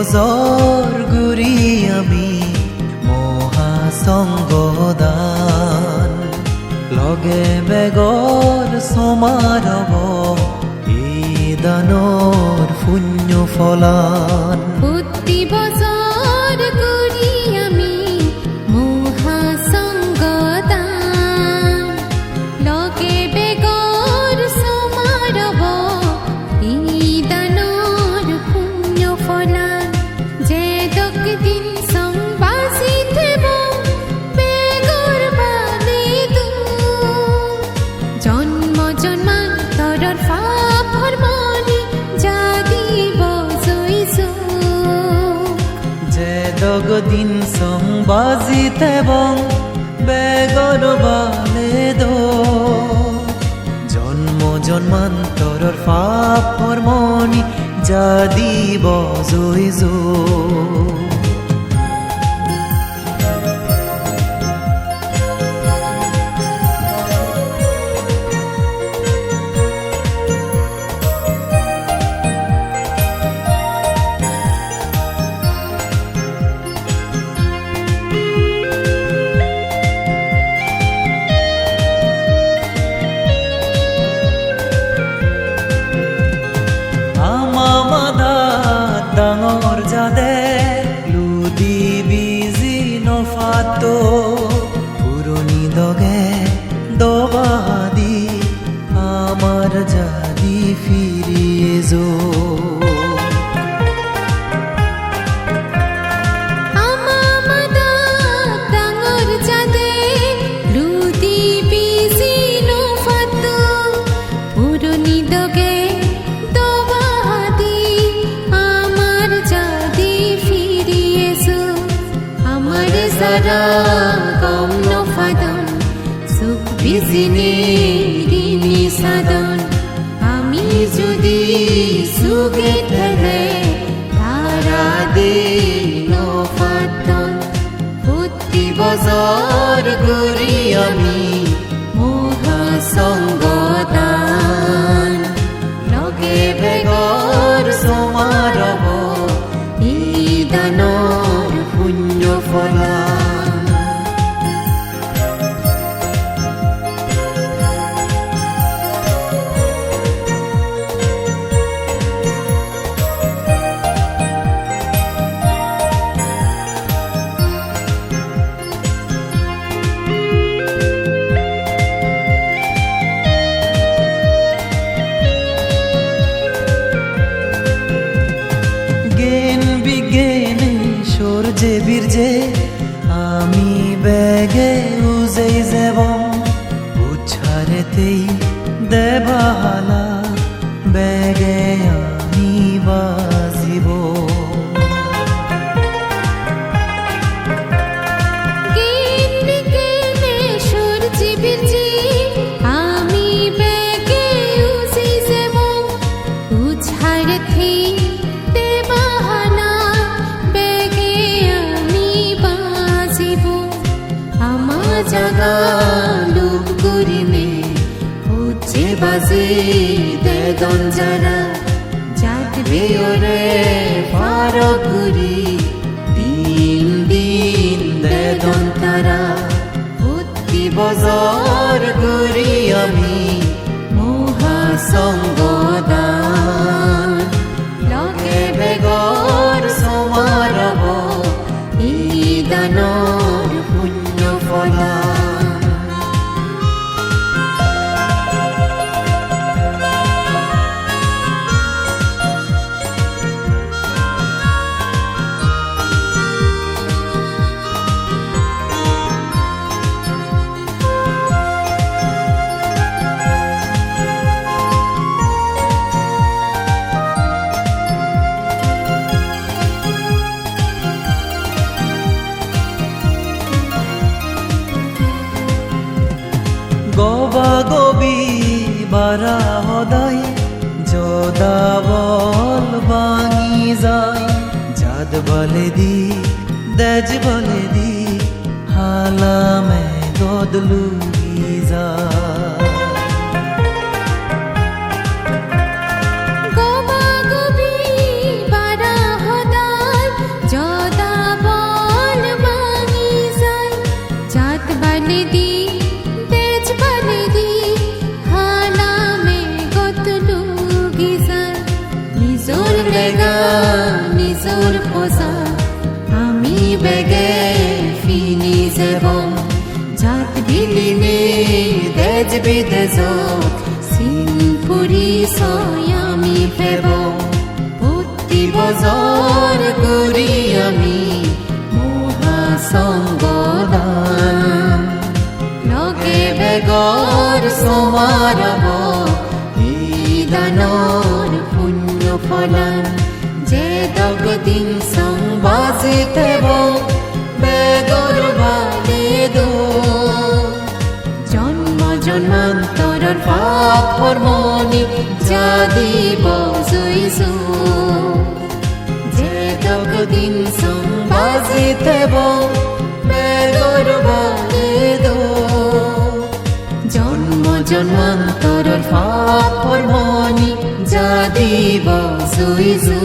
বজর গুরি আমি মহাসংগদান। লগে বেগর সমারব এই দানর শূন্য ফলান। দগদিন সংবাজিত এবং বেগর বালে দো। জন্ম জন্মান্তৰৰ পাপৰ মনি যা দিব জয় দগে দবাদি আমার জাদি ফিরিয়েছো আমার সারা কম সুখ বিজিনে ঋণী সাধন। আমি যদি সুগে ঠেলে তারা দিন ফাতন বছর ঘুরি আমি উচ্ছারেতেই দেবাহালা বেগে আমি বাজিব। গিন্নি বাজে দে যারা জাগবে ওরে বারা হদাই, যদা বল বাঙি যায়। জাদ বলে দি, দেজ বলে দি হালা মে গদলুগি দেজ বিদেজ চিন পৰিচয় আমি ফেব প্ৰতি বজাৰ কৰি আমি লগে বেগৰ সমাৰব এই দানৰ পুণ্য ফলান। যে দগদিন সংবাজিতেব জন্মান্তৰৰ পাপ কৰ্মনি যা দিব জৈছো যে দগদিন সংবাজিতেব বেগৰ বালে দো জন্ম জন্মান্তৰৰ পাপ কৰ্মনি যা দিব জৈছো